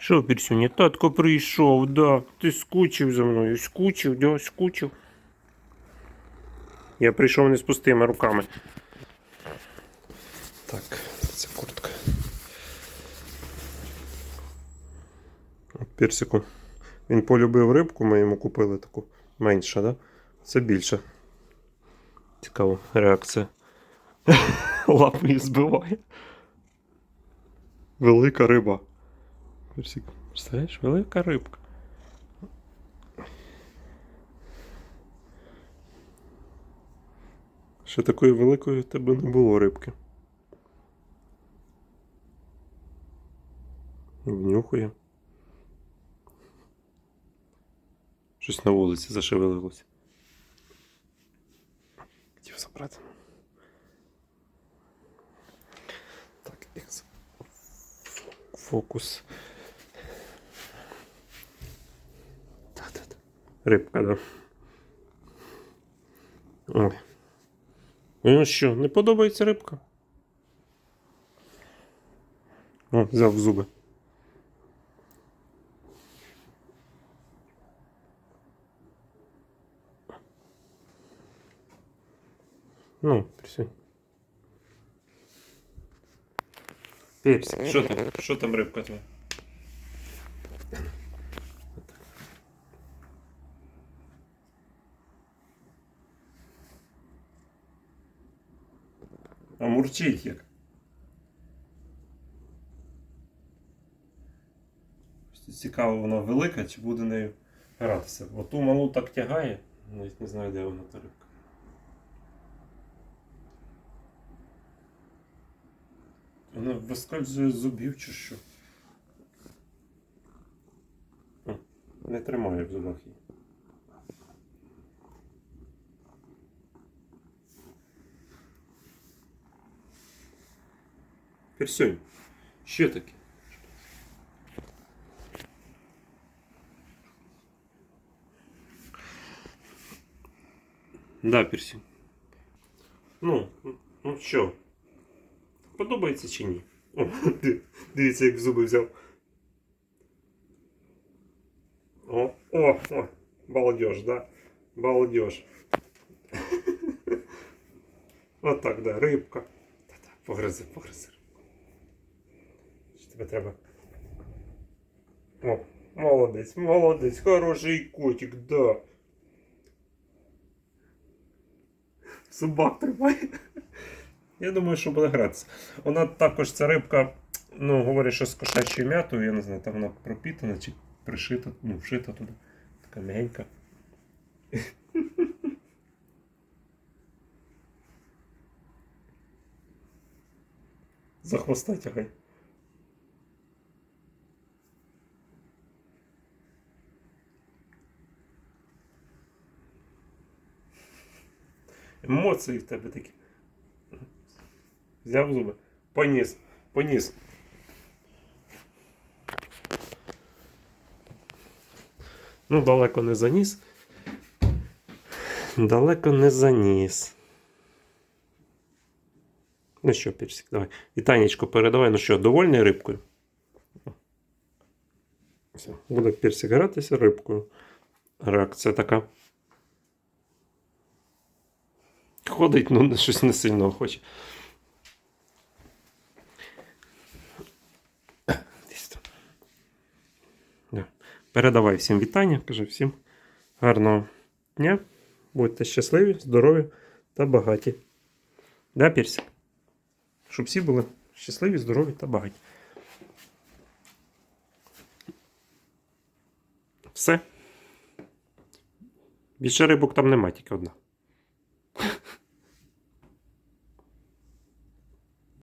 Що, Пірсюня, татко прийшов, да. Ти скучив за мною, скучив, да, скучив. Я прийшов не з пустими руками. Так, це куртка. От Персику. Він полюбив рибку, ми йому купили таку менше, да? Це більше. Цікава реакція. Лапою збиває. Велика риба. Персик, представляєш, велика рибка. Ще такої великої в тебе не було рибки. Внюхує. Щось на вулиці зашевелилося. Хотів забрати. Так. Фокус. Рибка, да. Ой. Ну що, не подобається рибка? О, взяв зуби. Ну, присядь. Персик, що там? Що там рибка твоя? А мурчить як. Цікаво, вона велика чи буде нею гратися. Бо ту малу так тягає, навіть не знаю, де вона та рибка. Вона вискальзує з зубів чи що. Не тримає в зубах її. Персюнь, що таке? Да, Персюнь. Ну, ну що? Подобається чи ні? О, ди- дивіться, як в зуби взяв. О, о, о, балдеж, да? Балдеж. От так, да, рибка. Та-та, погризи, погризи. Тебе треба? О, молодець, молодець, хороший котик, да. Собак тримає. Я думаю, що буде гратися. Вона також ця рибка, ну, говорять, що з кошачою м'ятою, я не знаю, там вона пропітана чи пришита, ну, вшита туди. Така м'ягенька. За хвоста тягай. Емоції в тебе такі. Взяв зуби. Поніс. Поніс. Ну, далеко не заніс. Далеко не заніс. Ну що, Персик, давай. І Танечко, передавай, ну що, довольний рибкою? Все, буде Персик гратися рибкою. Реакція така. Ходить, ну щось не сильно хоче. Передавай всім вітання, кажу всім гарного дня. Будьте щасливі, здорові та багаті. Да, Персик? Щоб всі були щасливі, здорові та багаті. Все. Більше рибок там нема, тільки одна.